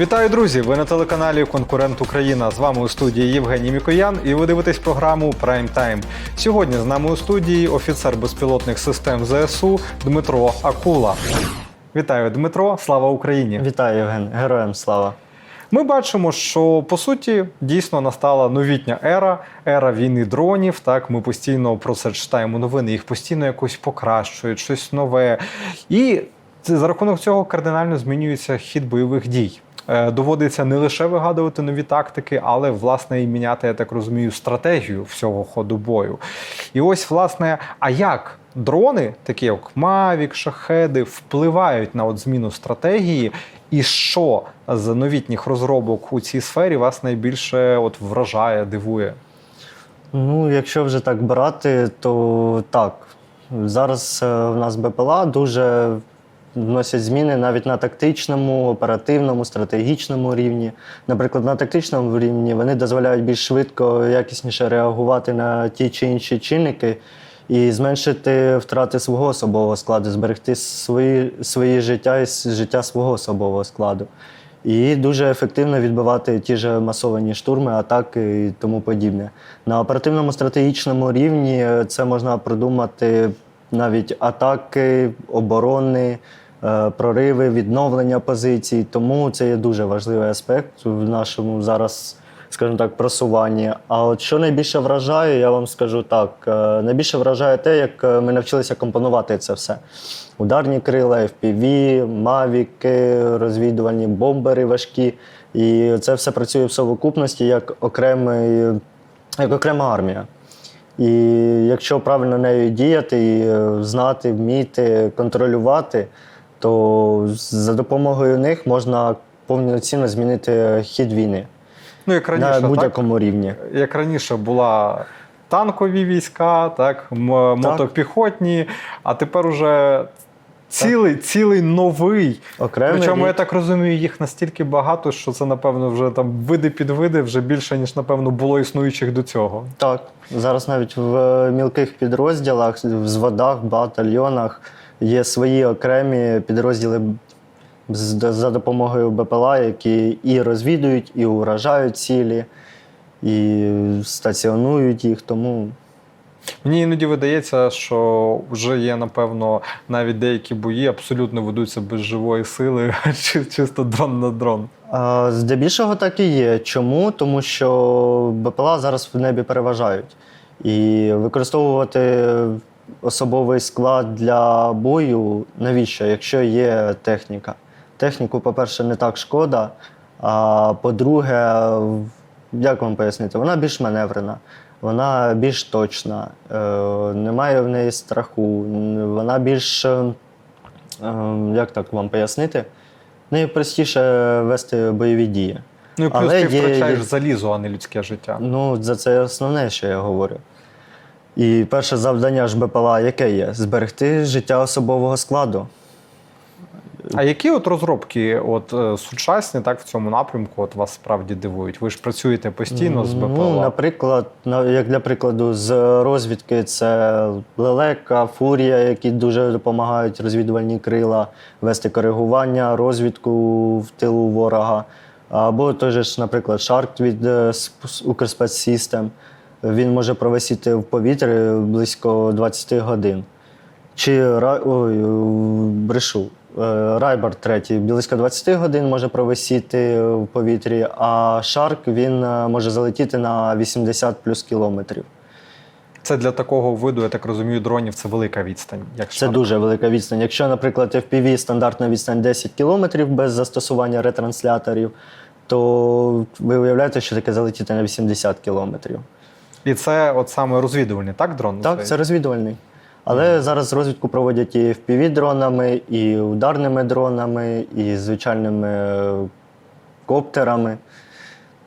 Вітаю, друзі! Ви на телеканалі Конкурент Україна. З вами у студії Євгеній Мікоян, і ви дивитесь програму Прайм Тайм. Сьогодні з нами у студії офіцер безпілотних систем ЗСУ Дмитро Акула. Вітаю, Дмитро! Слава Україні! Вітаю, Євген, героям слава. Ми бачимо, що по суті дійсно настала новітня ера, ера війни дронів. Так, ми постійно про це читаємо новини, їх постійно якось покращують, щось нове. І за рахунок цього кардинально змінюється хід бойових дій. Е, Доводиться не лише вигадувати нові тактики, але власне і міняти, я так розумію, стратегію всього ходу бою. І ось, власне, а як дрони, такі як Мавік, Шахеди, впливають на от зміну стратегії, і що з новітніх розробок у цій сфері вас найбільше от вражає, дивує? Ну, якщо вже так брати, то так. Зараз е, в нас БПЛА дуже вносять зміни навіть на тактичному, оперативному, стратегічному рівні. Наприклад, на тактичному рівні вони дозволяють більш швидко, якісніше реагувати на ті чи інші чинники і зменшити втрати свого особового складу, зберегти свої, свої життя і життя свого особового складу. І дуже ефективно відбивати ті ж масовані штурми, атаки і тому подібне. На оперативному стратегічному рівні е, це можна продумати навіть атаки, оборони, прориви, відновлення позицій. Тому це є дуже важливий аспект в нашому зараз, скажімо так, просуванні. А от що найбільше вражає, я вам скажу так: е, найбільше вражає те, як е, ми навчилися компонувати це все. Ударні крила, FPV, мавіки, розвідувальні бомбери важкі. І це все працює в совокупності як, окремий, як окрема армія. І якщо правильно нею діяти, і е, знати, вміти, контролювати, то за допомогою них можна повноцінно змінити хід війни Ну як раніше, на будь-якому рівні. як раніше була танкові війська, так, мотопіхотні, а тепер уже цілий, цілий новий. Окремий Причому я так розумію, їх настільки багато, що це, напевно, вже там види під види вже більше, ніж, напевно, було існуючих до цього. Так, зараз навіть в е, мілких підрозділах, в зводах, батальйонах є свої окремі підрозділи за допомогою БПЛА, які і розвідують, і уражають цілі, і стаціонують їх. Тому Мені іноді видається, що вже є, напевно, навіть деякі бої абсолютно ведуться без живої сили, чи- чисто дрон на дрон. А, Здебільшого так і є. Чому? Тому що БПЛА зараз в небі переважають. І використовувати особовий склад для бою навіщо, якщо є техніка? Техніку, по-перше, не так шкода. А по-друге, як вам пояснити, вона більш маневрена, вона більш точна, е, немає в неї страху, вона більш, е, е, як так вам пояснити? Нею простіше вести бойові дії. Ну і плюс Але ти є- втрачаєш є- залізо, а не людське життя. Ну, за це основне, що я говорю. І перше завдання ж БПЛА яке є? Зберегти життя особового складу. А які от розробки, от е, сучасні, так в цьому напрямку, от вас справді дивують? Ви ж працюєте постійно з БПЛА. Ну, наприклад, як для прикладу, з розвідки це лелека, фурія, які дуже допомагають розвідувальні крила, вести коригування, розвідку в тилу ворога. Або той же наприклад, Шарк від е, Сп- Укрспецсістем. Він може провисіти в повітрі близько 20 годин. Чи ой, брешу. Е, Райбар третій близько 20 годин може провисіти в повітрі, а Шарк він е, може залетіти на 80 плюс кілометрів. Це для такого виду, я так розумію, дронів це велика відстань. Як Це дуже велика відстань. Якщо, наприклад, FPV стандартна відстань 10 кілометрів без застосування ретрансляторів, то ви уявляєте, що таке залетіти на 80 кілометрів. І це от саме розвідувальний, так, дрон? Так, це розвідувальний. Але зараз розвідку проводять і FPV-дронами, і ударними дронами, і звичайними е, коптерами.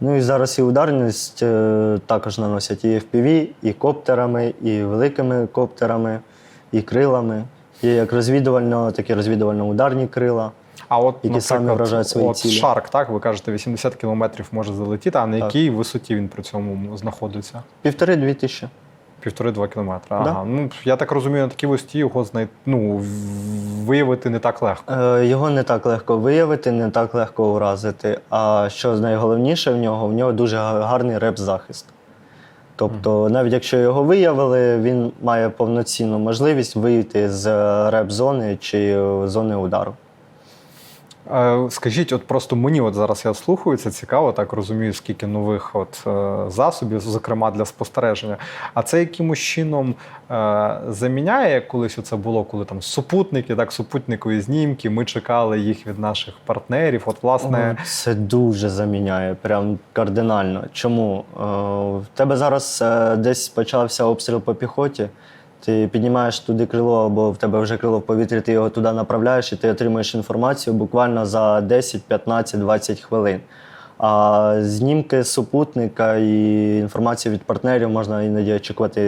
Ну і зараз і ударність е, також наносять і FPV, і коптерами, і великими коптерами, і крилами. Є як розвідувально, так і розвідувально-ударні крила. А от, які самі вражають свої от цілі. Шарк, так, ви кажете, 80 кілометрів може залетіти, а на Так. якій висоті він при цьому знаходиться? Півтори-дві тисячі. Півтори-два кілометри. Да. Ну, я так розумію, на такій висоті його знай... ну, виявити не так легко. Е, Його не так легко виявити, не так легко уразити. А що найголовніше в нього, в нього дуже гарний реп-захист. Тобто, навіть якщо його виявили, він має повноцінну можливість вийти з е, реп-зони чи е, зони удару. Скажіть, от просто мені от зараз я слухаю, це цікаво, так розумію, скільки нових от, е, засобів, зокрема для спостереження. А це якимось чином е, заміняє, як колись це було, коли там супутники, так, супутникові знімки, ми чекали їх від наших партнерів. От, власне, Це дуже заміняє, прям кардинально. Чому? Е, В тебе зараз десь почався обстріл по піхоті. Ти піднімаєш туди крило, або в тебе вже крило в повітрі, ти його туди направляєш і ти отримуєш інформацію буквально за 10, 15, 20 хвилин. А знімки супутника і інформацію від партнерів можна іноді очікувати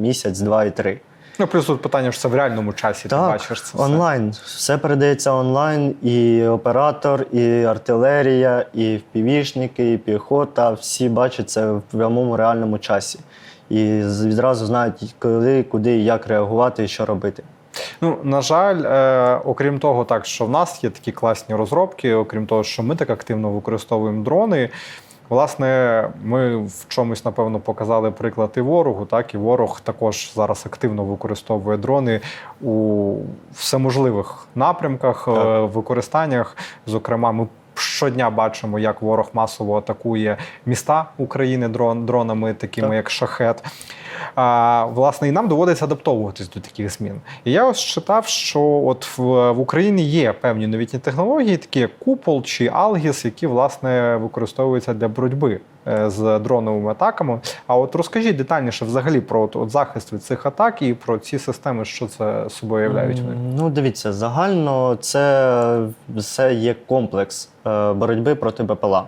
місяць, два і три. ну плюс тут питання, що це в реальному часі, ти бачиш це все. онлайн. Все передається онлайн, і оператор, і артилерія, і впівішники, і піхота. Всі бачать це в прямому реальному часі. І відразу знають, коли, куди і як реагувати і що робити. Ну, на жаль, е, окрім того, так що в нас є такі класні розробки, окрім того, що ми так активно використовуємо дрони. Власне, ми в чомусь, напевно, показали приклад і ворогу. Так, і ворог також зараз активно використовує дрони у всеможливих напрямках, Так. е, використаннях. Зокрема, ми щодня бачимо, як ворог масово атакує міста України дрон, дронами, такими Так. як шахет. А, власне, і нам доводиться адаптовуватись до таких змін. І я ось читав, що от в, в Україні є певні новітні технології, такі як купол чи Алгіс, які власне використовуються для боротьби з дроновими атаками. А от розкажіть детальніше взагалі про от, от захист від цих атак і про ці системи, що це собою являють Ну, дивіться, загально це все є комплекс е, боротьби проти БПЛА.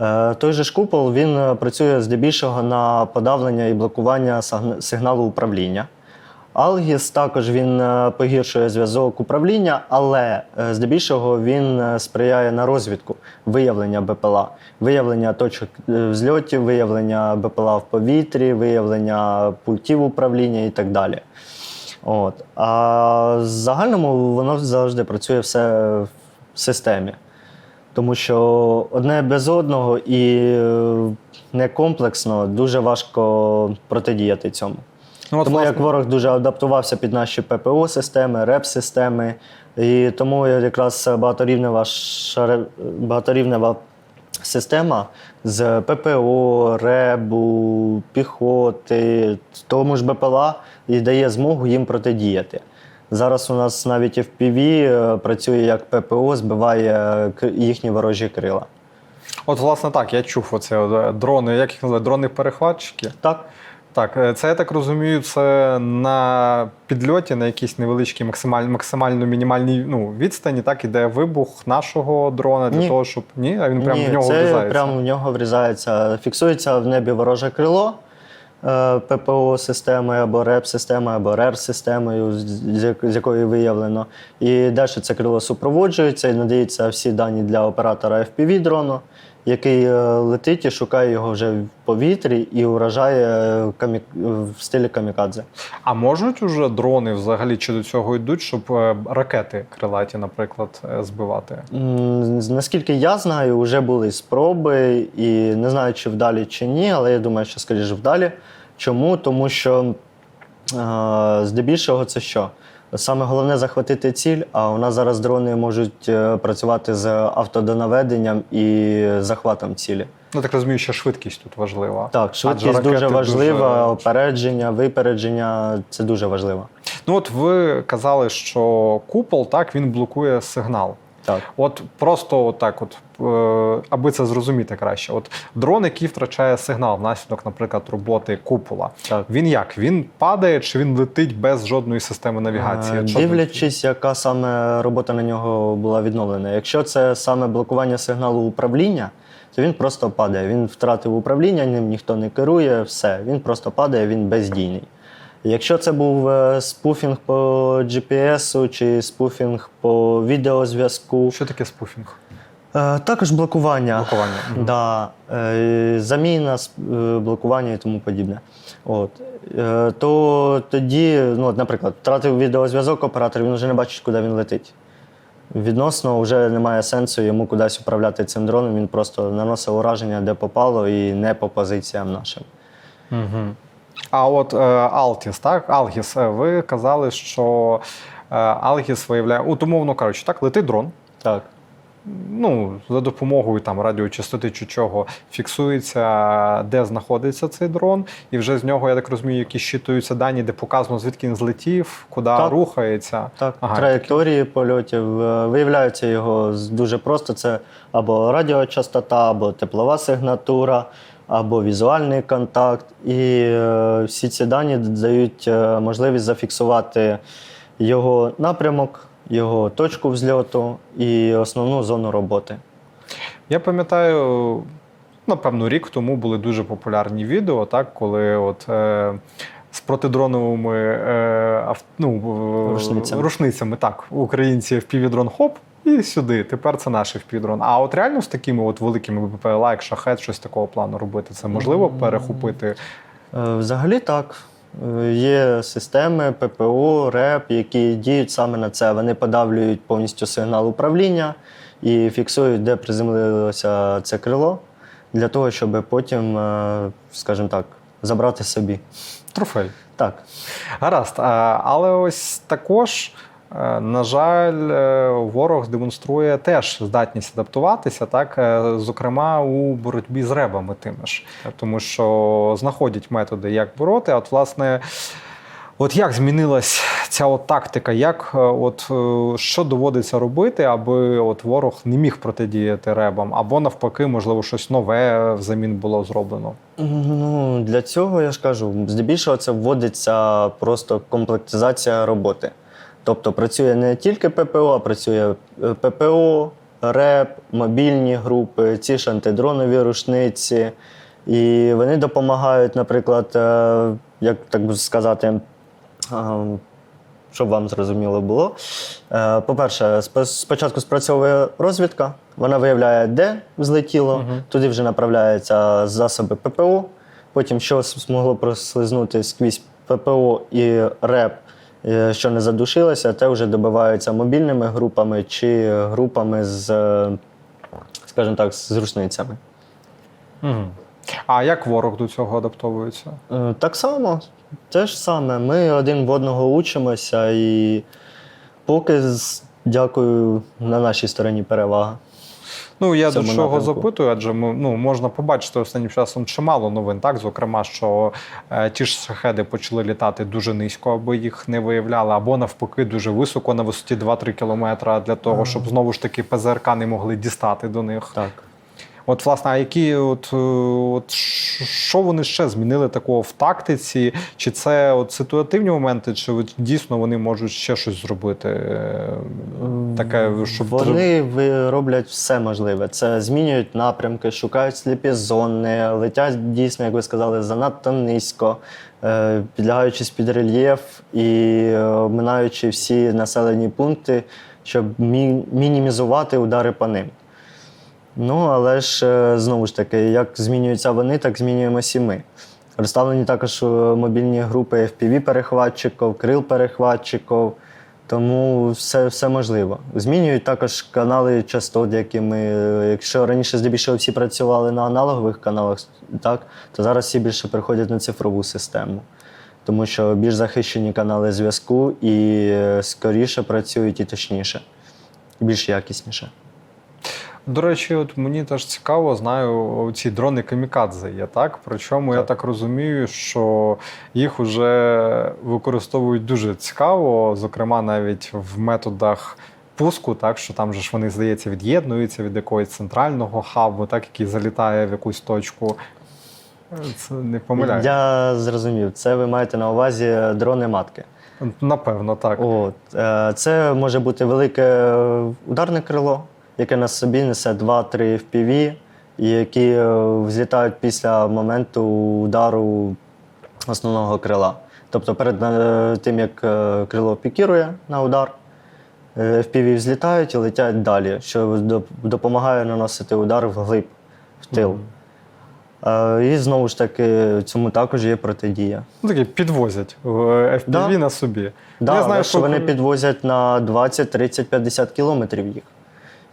Е, Той же ж купол він е, працює здебільшого на подавлення і блокування сигналу управління. Алгіс також він е, погіршує зв'язок управління, але е, здебільшого він е, сприяє на розвідку виявлення БПЛА, виявлення точок взльотів, виявлення БПЛА в повітрі, виявлення пультів управління і так далі. От. А в загальному воно завжди працює все в системі. Тому що одне без одного і е, не комплексно дуже важко протидіяти цьому. Ну, от, тому власне, як ворог дуже адаптувався під наші ППО-системи, РЕП-системи, і тому якраз багаторівнева, багаторівнева система з ППО, РЕБу, піхоти, тому ж БПЛА і дає змогу їм протидіяти. Зараз у нас навіть FPV е, працює як ППО, збиває е, їхні ворожі крила. от, власне, так, я чув оце е, дрони, як їх називають, дрони-перехватчики. Так, Так, е, це я так розумію, це на підльоті на якійсь невеличкій максималь, максимально мінімальній ну, відстані, так іде вибух нашого дрона для Ні. того, щоб ні, а він прямо в нього це врізається. прямо в нього врізається. Фіксується в небі вороже крило е, ППО системою або РЕП системою або РЕР системою, з- якої виявлено. І далі це крило супроводжується і надається всі дані для оператора FPV дрону, який е, летить і шукає його вже в повітрі і уражає е, камі... в стилі камікадзе. А можуть уже дрони взагалі чи до цього йдуть, щоб е, ракети крилаті, наприклад, збивати? Наскільки я знаю, вже були спроби, і не знаю, чи вдалі чи ні, але я думаю, що скоріше вдалі. Чому? Тому що здебільшого це що? Саме головне захватити ціль, а у нас зараз дрони можуть е, працювати з автодонаведенням і захватом цілі. Ну так розумію, що швидкість тут важлива. Так, швидкість дуже важлива, дуже- опередження, випередження це дуже важливо. Ну от ви казали, що купол так він блокує сигнал. Так. От просто отак, от, аби це зрозуміти краще. От дрон, який втрачає сигнал внаслідок, наприклад, роботи купола. Так. Він як? Він падає чи він летить без жодної системи навігації? Е, Дивлячись, яка саме робота на нього була відновлена. Якщо це саме блокування сигналу управління, то він просто падає. Він втратив управління, ним ніхто не керує, все. Він просто падає, він бездійний. Якщо це був е, спуфінг по GPS чи спуфінг по відеозв'язку, Що таке спуфінг? Е, також блокування. Блокування. Да, е, заміна, е, блокування і тому подібне. От. То тоді, ну, от, наприклад, втратив відеозв'язок оператор, він вже не бачить, куди він летить. Відносно вже немає сенсу йому кудись управляти цим дроном, він просто наносив ураження, де попало, і не по позиціям нашим. Угу. А от е, Altis, так? Е, ви казали, що е, Algis виявляє, от, умовно кажучи, так, летить дрон. Так. Ну, за допомогою там радіочастоти чи чого фіксується, де знаходиться цей дрон, і вже з нього, я так розумію, які щитуються дані, де показано, звідки він злетів, куди Так. рухається. Так, Ага, траєкторії польотів. Е, Виявляється його дуже просто: це або радіочастота, або теплова сигнатура, або візуальний контакт. І е, всі ці дані дають е, можливість зафіксувати його напрямок, його точку взльоту і основну зону роботи. Я пам'ятаю, напевно, рік тому були дуже популярні відео, так, коли от. Е, з протидроновими е, ав- ну, Рушницями. рушницями, так, українці впівдрон хоп, і сюди. Тепер це наш впівдрон. А от реально з такими от великими БПЛА, як шахет, щось такого плану робити, це можливо перехопити. Е, Взагалі так. Е, Є системи ППО, РЕП, які діють саме на це. Вони подавлюють повністю сигнал управління і фіксують, де приземлилося це крило, для того, щоб потім, е, скажімо так, забрати собі. Трофей. Так. Гаразд. Але ось також, на жаль, е, ворог демонструє теж здатність адаптуватися, так, е, зокрема у боротьбі з ребами тими ж. Тому що знаходять методи, як бороти. От, власне, от як змінилась ця от тактика, як е, от е, що доводиться робити, аби от ворог не міг протидіяти ребам, або навпаки, можливо, щось нове взамін було зроблено. Ну, для цього я ж кажу, здебільшого це вводиться просто комплектизація роботи. Тобто працює не тільки ППО, а працює е, ППО, РЕП, мобільні групи, ці ж антидронові рушниці. І вони допомагають, наприклад, е, як так би сказати, е, щоб вам зрозуміло було. По-перше, спочатку спрацьовує розвідка, вона виявляє, де злетіло, Мгм. туди вже направляються засоби ППО. Потім, що змогло прослизнути скрізь ППО і РЕП, що не задушилося, те вже добивається мобільними групами чи групами з, е, скажімо так, з рушницями. Угу. А як ворог до цього адаптовується? Е, Так само, те ж саме. Ми один в одного учимося, і поки, дякую, на нашій стороні перевага. Ну я до чого напрямку. запитую, адже ми ну можна побачити останнім часом чимало новин. Так, зокрема, що е, ті ж шахеди почали літати дуже низько, аби їх не виявляли, або навпаки, дуже високо на висоті 2-3 кілометра для того, щоб знову ж таки ПЗРК не могли дістати до них. Так. От, власне, а які от, е, от що вони ще змінили такого в тактиці? Чи це от ситуативні моменти, чи от дійсно вони можуть ще щось зробити? е, Таке, щоб Вони роблять все можливе. Це змінюють напрямки, шукають сліпі зони, летять дійсно, як ви сказали, занадто низько, е, підлягаючись під рельєф і обминаючи всі населені пункти, щоб мі- мінімізувати удари по ним. Ну, але ж е, знову ж таки, як змінюються вони, так змінюємося і ми. Розставлені також е, мобільні групи FPV-перехватчиків, крил-перехватчиків, тому все, все можливо. Змінюють також канали частот, які ми. е, Якщо раніше здебільшого всі працювали на аналогових каналах, так, то зараз всі більше переходять на цифрову систему. Тому що більш захищені канали зв'язку і скоріше працюють і точніше, і більш якісніше. До речі, от мені теж цікаво, знаю, ці дрони камікадзе є, так? Причому я Так. так розумію, що їх вже використовують дуже цікаво, зокрема, навіть в методах пуску, так що там же ж вони, здається, від'єднуються від якогось центрального хабу, так, який залітає в якусь точку. Це не помиляю. Я зрозумів, це ви маєте на увазі дрони матки. Напевно, так. От, е, це може бути велике ударне крило, яке на собі несе 2-3 FPV, які е, взлітають після моменту удару основного крила. Тобто перед е, тим, як е, крило пікірує на удар, FPV взлітають і летять далі, що допомагає наносити удар вглиб, в тил. І знову ж таки, цьому також є протидія. Ну, такі підвозять FPV Да. на собі. Да, я знаю, що вони підвозять на 20, 30, 50 кілометрів їх.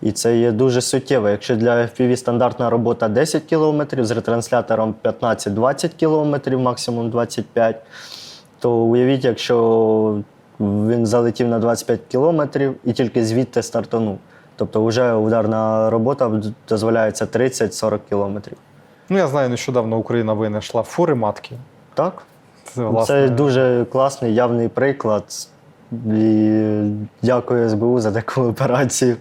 І це є дуже суттєво. Якщо для FPV стандартна робота 10 кілометрів, з ретранслятором 15-20 кілометрів, максимум 25, то уявіть, якщо він залетів на 25 кілометрів і тільки звідти стартанув. Тобто вже ударна робота дозволяється 30-40 кілометрів. Ну, я знаю, нещодавно Україна винайшла фури матки. Так? Це, власне, Це дуже класний явний приклад. І дякую СБУ за таку операцію.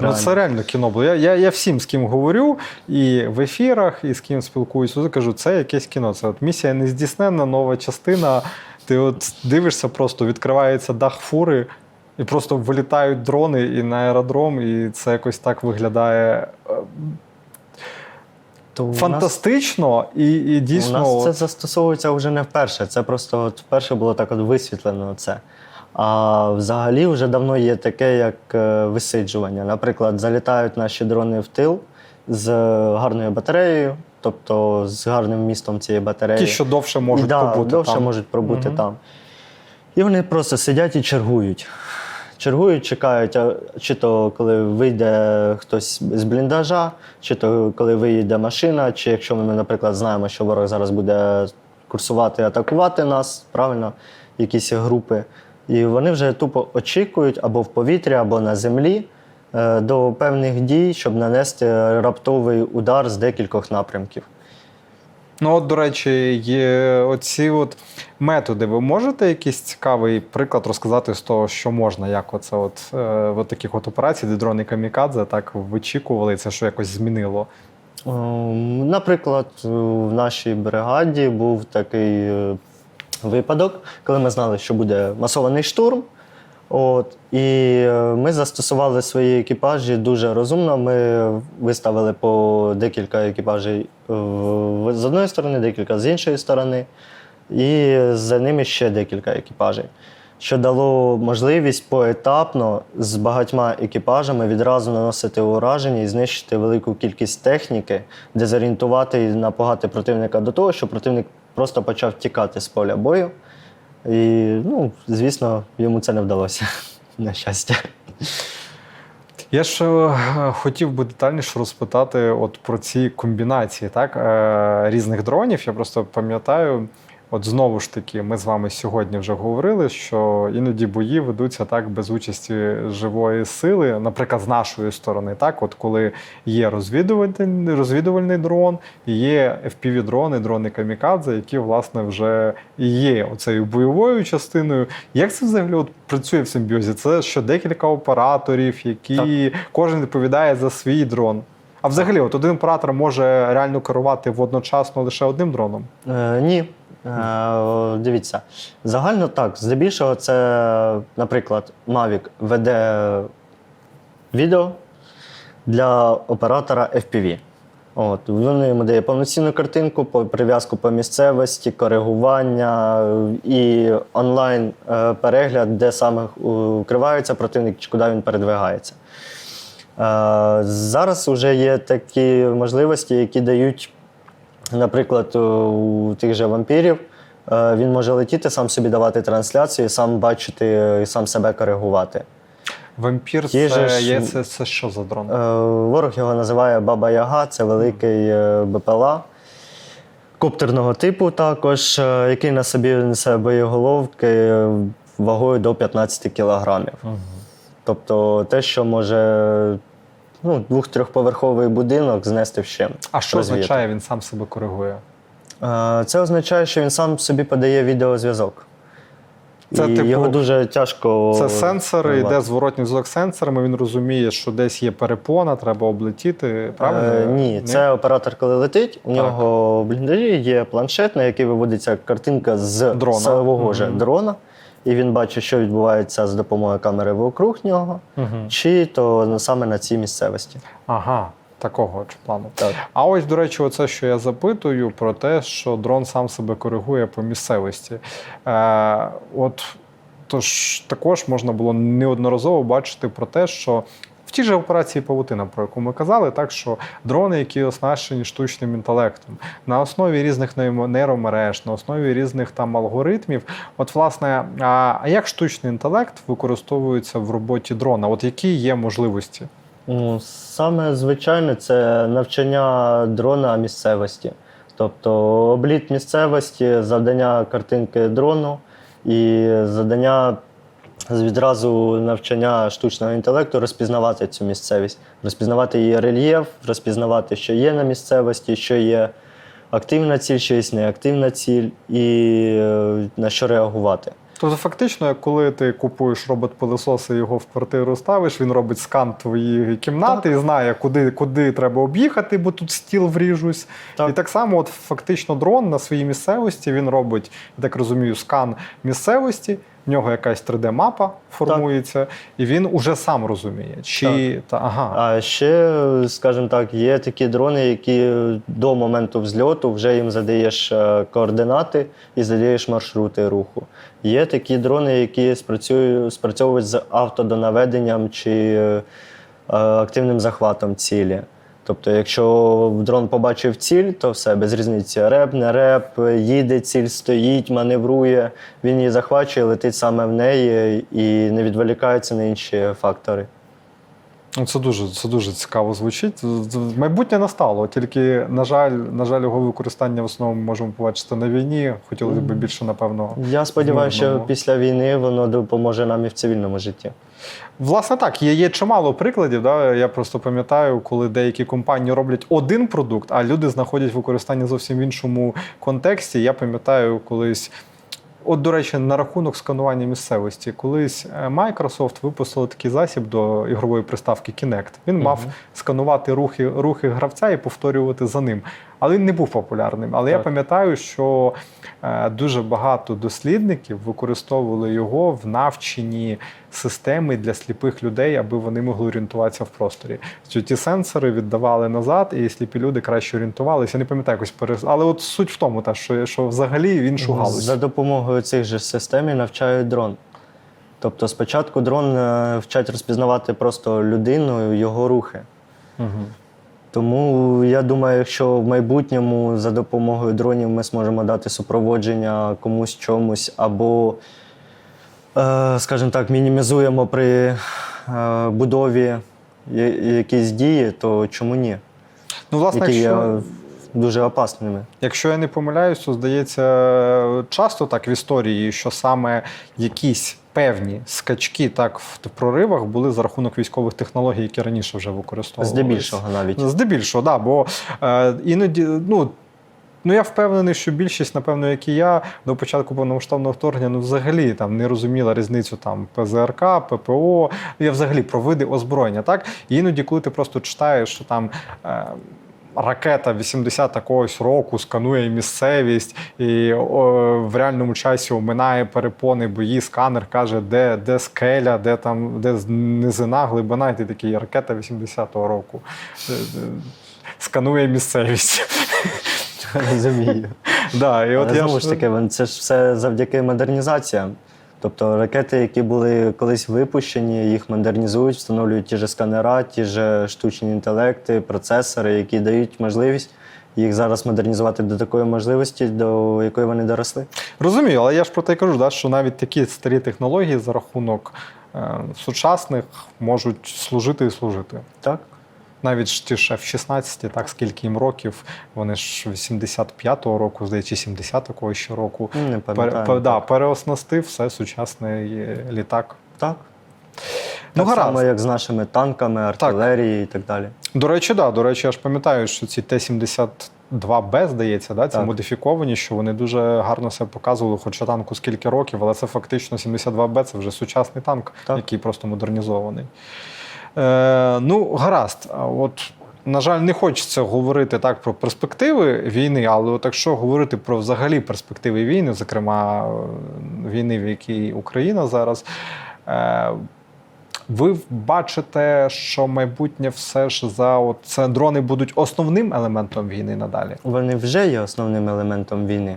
Ну, це реально кіно було. Я, я, я всім, з ким говорю, і в ефірах, і з ким спілкуюся, кажу, це якесь кіно. Це от місія нездійсненна, нова частина. Ти от дивишся, просто відкривається дах фури, і просто вилітають дрони і на аеродром, і це якось так виглядає е, То у нас- фантастично і, і дійсно. У нас це застосовується вже не вперше. Це просто от вперше було так от висвітлено це. А взагалі вже давно є таке, як е, висиджування. Наприклад, залітають наші дрони в тил з гарною батареєю, тобто з гарним містом цієї батареї. Ті, що довше можуть да, побути довше там. можуть пробути Мгм. там. І вони просто сидять і чергують. Чергують, чекають, чи то коли вийде хтось з бліндажа, чи то коли виїде машина, чи якщо ми, наприклад, знаємо, що ворог зараз буде курсувати і атакувати нас, правильно, якісь групи. І вони вже тупо очікують або в повітрі, або на землі е, до певних дій, щоб нанести раптовий удар з декількох напрямків. Ну, от, до речі, є оці от методи. Ви можете якийсь цікавий приклад розказати з того, що можна, як оце от, е, от таких от операцій, де дрони камікадзе так вичікували, це що якось змінило. Ем, Наприклад, в нашій бригаді був такий е, випадок, коли ми знали, що буде масований штурм. От, і е, ми застосували свої екіпажі дуже розумно. Ми виставили по декілька екіпажей е, з одної сторони, декілька з іншої сторони, і за ними ще декілька екіпажей. Що дало можливість поетапно з багатьма екіпажами відразу наносити ураження і знищити велику кількість техніки, дезорієнтувати і напугати противника до того, що противник просто почав тікати з поля бою. І, ну, звісно, йому це не вдалося, на щастя. Я ж е, хотів би детальніше розпитати от про ці комбінації так, е, різних дронів. Я просто пам'ятаю, от знову ж таки, ми з вами сьогодні вже говорили, що іноді бої ведуться так без участі живої сили, наприклад, з нашої сторони, так, от коли є розвідувальний, розвідувальний дрон, є FPV-дрони, дрони камікадзе, які власне вже є оцею бойовою частиною. Як це взагалі от працює в симбіозі? Це що декілька операторів, які кожен відповідає за свій дрон. А взагалі, от один оператор може реально керувати водночасно лише одним дроном. Е, ні. Е, дивіться, загально так. Здебільшого, це, наприклад, Mavic веде відео для оператора FPV. От, він йому дає повноцінну картинку, прив'язку по місцевості, коригування е, і онлайн е, де саме укривається противник куди він передвигається. Е, Зараз вже є такі можливості, які дають, наприклад, у тих же вампірів. е, Він може летіти, сам собі давати трансляцію, сам бачити і сам себе коригувати. Вампір це, ж- є, це, це що за дрон? Е, Ворог його називає Баба Яга, це великий е, БПЛА. Коптерного типу також, який на собі несе боєголовки вагою до 15 кілограмів. Тобто те, що може ну, двох-трьохповерховий будинок знести вщент. А що розвіяти. означає, він сам себе коригує? Е, Це означає, що він сам собі подає відеозв'язок. Це, і типу, його дуже тяжко. Це сенсор, керувати. йде зворотній зв'язок з сенсорами. Він розуміє, що десь є перепона, треба облетіти. Правильно? Е, ні, це оператор, коли летить, у Так. нього в бліндажі є планшет, на який виводиться картинка з Дрона. свого же дрона, і він бачить, що відбувається з допомогою камери вокруг нього, угу. чи то саме на цій місцевості. Ага, такого ж плану. Так. А ось, до речі, оце, що я запитую про те, що дрон сам себе коригує по місцевості. Е, от Тож також можна було неодноразово бачити про те, що в тій же операції Павутина, про яку ми казали, так що дрони, які оснащені штучним інтелектом, на основі різних нейромереж, на основі різних там алгоритмів. От, власне, а як штучний інтелект використовується в роботі дрона? От які є можливості? Ну, саме звичайне це навчання дрона місцевості. Тобто обліт місцевості, завдання картинки дрону і завдання відразу навчання штучного інтелекту розпізнавати цю місцевість, розпізнавати її рельєф, розпізнавати, що є на місцевості, що є активна ціль, що є неактивна ціль, і е, на що реагувати. Тобто, фактично, коли ти купуєш робот-пилосос і його в квартиру ставиш, він робить скан твоєї кімнати і знає, куди, куди треба об'їхати, бо тут стіл вріжусь. Так. І так само, от фактично, дрон на своїй місцевості він робить, я так розумію, скан місцевості. В нього якась 3D-мапа формується, і він уже сам розуміє, чи та ага. А ще, скажімо так, є такі дрони, які до моменту взльоту вже їм задаєш е, координати і задаєш маршрути руху. Є такі дрони, які спрацюють, спрацьовують з автодонаведенням чи е, активним захватом цілі. Тобто, якщо дрон побачив ціль, то все без різниці. Реп, не реп, їде, ціль стоїть, маневрує, він її захвачує, летить саме в неї і не відволікається на інші фактори. Ну, Це дуже, це дуже цікаво звучить. Майбутнє настало, тільки, на жаль, на жаль, його використання в основному можемо побачити на війні. Хотілося б більше, напевно. Я сподіваюся, що після війни воно допоможе нам і в цивільному житті. Власне, так, є, є чимало прикладів. Да? Я просто пам'ятаю, коли деякі компанії роблять один продукт, а люди знаходять використання зовсім в іншому контексті. Я пам'ятаю колись. От, до речі, на рахунок сканування місцевості, колись е, Microsoft випустили такий засіб до ігрової приставки Kinect. Він мав сканувати рухи, рухи гравця і повторювати за ним. Але він не був популярним. Але я пам'ятаю, що е, дуже багато дослідників використовували його в навченні системи для сліпих людей, аби вони могли орієнтуватися в просторі. Що ті сенсори віддавали назад, і сліпі люди краще орієнтувалися. Я не пам'ятаю якось перез... Але от суть в тому, та, що, що взагалі в іншу галузь. За допомогою цих же систем навчають дрон. Тобто спочатку дрон е, вчать розпізнавати просто людину, його рухи. Угу. Тому я думаю, якщо в майбутньому за допомогою дронів ми зможемо дати супроводження комусь чомусь, або, е, скажімо так, мінімізуємо при е, будові якісь дії, то чому ні? Ну, власне, Які є якщо... дуже опасними. Якщо я не помиляюсь, то здається часто так в історії, що саме якісь певні скачки так в проривах були за рахунок військових технологій, які раніше вже використовувалися. Здебільшого навіть. Здебільшого, да, бо е, іноді, ну. Ну, я впевнений, що більшість, напевно, як і я, до початку повномасштабного вторгнення ну, взагалі там не розуміла різницю там ПЗРК, ППО, я взагалі про види озброєння. Так? І іноді, коли ти просто читаєш, що там. Е, Ракета 80 такогось року сканує місцевість і о, в реальному часі оминає перепони, бої, сканер каже, де, де скеля, де там де низина, глибина, і ти такий ракета 80-го року. Е, е, Сканує місцевість. Розумію. Да, і от Але я знову ж таки, це ж все завдяки модернізаціям. Тобто ракети, які були колись випущені, їх модернізують, встановлюють ті ж сканера, ті ж штучні інтелекти, процесори, які дають можливість їх зараз модернізувати до такої можливості, до якої вони доросли. Розумію, але я ж про те кажу, да, що навіть такі старі технології за рахунок е, сучасних можуть служити і служити. Так? Навіть ж ті ж F-16, так скільки їм років, вони ж 85-го року, здається, 70-го ще року. Не пам'ятаю. пер- да, переоснастив все сучасний е, літак. Так. Ну, так само, як з нашими танками, артилерією і так далі. До речі, да, до речі, я ж пам'ятаю, що ці Т-72Б, здається, да, ці Так. модифіковані, що вони дуже гарно себе показували, хоча танку скільки років, але це фактично 72Б це вже сучасний танк, Так. який просто модернізований. Е, ну, гаразд. От, на жаль, не хочеться говорити так про перспективи війни, але от якщо говорити про взагалі перспективи війни, зокрема е, війни, в якій Україна зараз. Е, ви бачите, що майбутнє все ж за от це дрони будуть основним елементом війни надалі. Вони вже є основним елементом війни.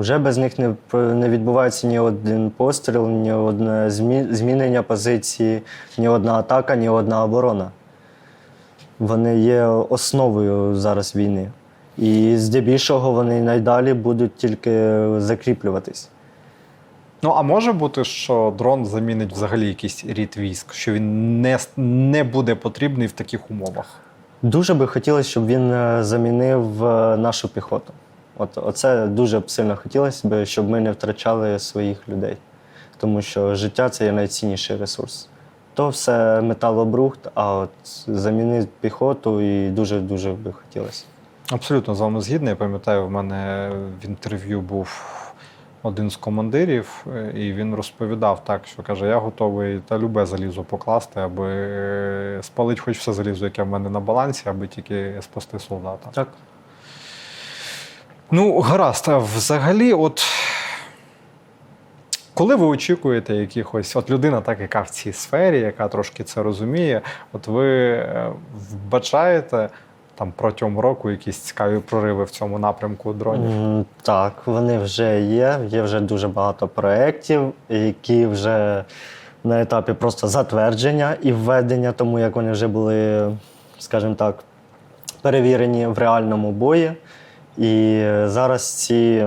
Вже без них не, не відбувається ні один постріл, ні одне змі- змінення позиції, ні одна атака, ні одна оборона. Вони є основою зараз війни. І здебільшого вони найдалі будуть тільки закріплюватись. Ну а може бути, що дрон замінить взагалі якийсь рід військ, що він не, не буде потрібний в таких умовах. Дуже би хотілося, щоб він е, замінив е, нашу піхоту. От оце дуже б сильно хотілося б, щоб ми не втрачали своїх людей. Тому що життя це є найцінніший ресурс. То все металобрухт, а от замінити піхоту і дуже дуже би хотілося. Абсолютно з вами згідний. Я пам'ятаю, в мене в інтерв'ю був один з командирів, і він розповідав так, що каже: я готовий та любе залізо покласти, аби е, спалити хоч все залізо, яке в мене на балансі, аби тільки спасти солдата. Так. Ну, гаразд, взагалі, от коли ви очікуєте якихось, от людина, так яка в цій сфері, яка трошки це розуміє, от ви е, вбачаєте там протягом року якісь цікаві прориви в цьому напрямку дронів? М, Так, вони вже є. Є вже дуже багато проєктів, які вже на етапі просто затвердження і введення, тому як вони вже були, скажімо так, перевірені в реальному бої. І зараз ці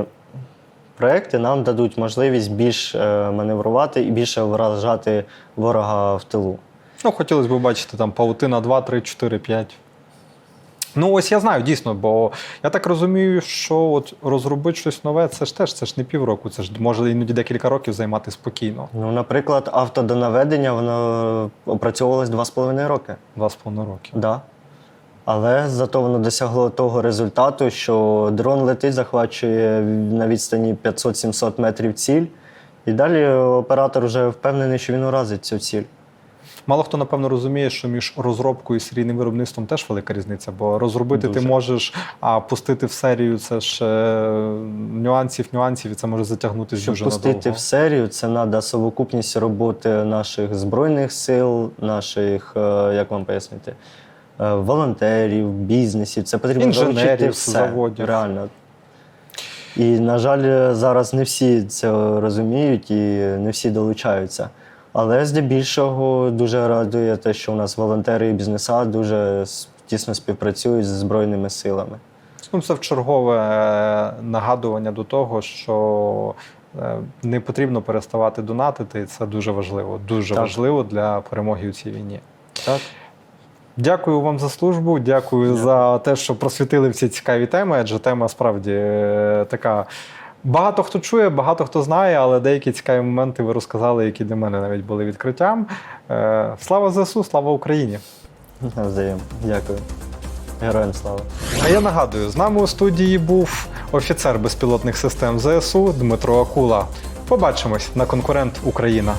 проекти нам дадуть можливість більш е, маневрувати і більше вражати ворога в тилу. Ну, хотілося б бачити там паутина 2, 3, 4, 5. Ну, ось я знаю дійсно, бо я так розумію, що от розробити щось нове, це ж теж це ж не півроку, це ж може іноді декілька років займати спокійно. Ну, наприклад, автодонаведення воно опрацьовувалось два з половиною роки. Два з половиною роки. Да. Але зато воно досягло того результату, що дрон летить, захвачує на відстані 500-700 метрів ціль, і далі оператор вже впевнений, що він уразить цю ціль. Мало хто, напевно, розуміє, що між розробкою і серійним виробництвом теж велика різниця, бо розробити ти можеш, а пустити в серію це ж нюансів, нюансів, і це може затягнутися Щоб дуже пустити надовго. в серію, це треба совокупність роботи наших збройних сил, наших, е, як вам пояснити, волонтерів, бізнесів. Це потрібно Інженерів, все. заводів. Реально. І, на жаль, зараз не всі це розуміють і не всі долучаються. Але здебільшого дуже радує те, що у нас волонтери і бізнеса дуже тісно співпрацюють з Збройними силами. Ну, це вчергове е, нагадування до того, що е, не потрібно переставати донатити, і це дуже важливо. Дуже Так. важливо для перемоги у цій війні. Так? Дякую вам за службу. Дякую за те, що просвітили в ці цікаві теми, адже тема справді е, така. Багато хто чує, багато хто знає, але деякі цікаві моменти ви розказали, які для мене навіть були відкриттям. Е, Слава ЗСУ, слава Україні! Навзаєм. Дякую. Героям слава. А я нагадую, з нами у студії був офіцер безпілотних систем ЗСУ Дмитро Акула. Побачимось на конкурент Україна.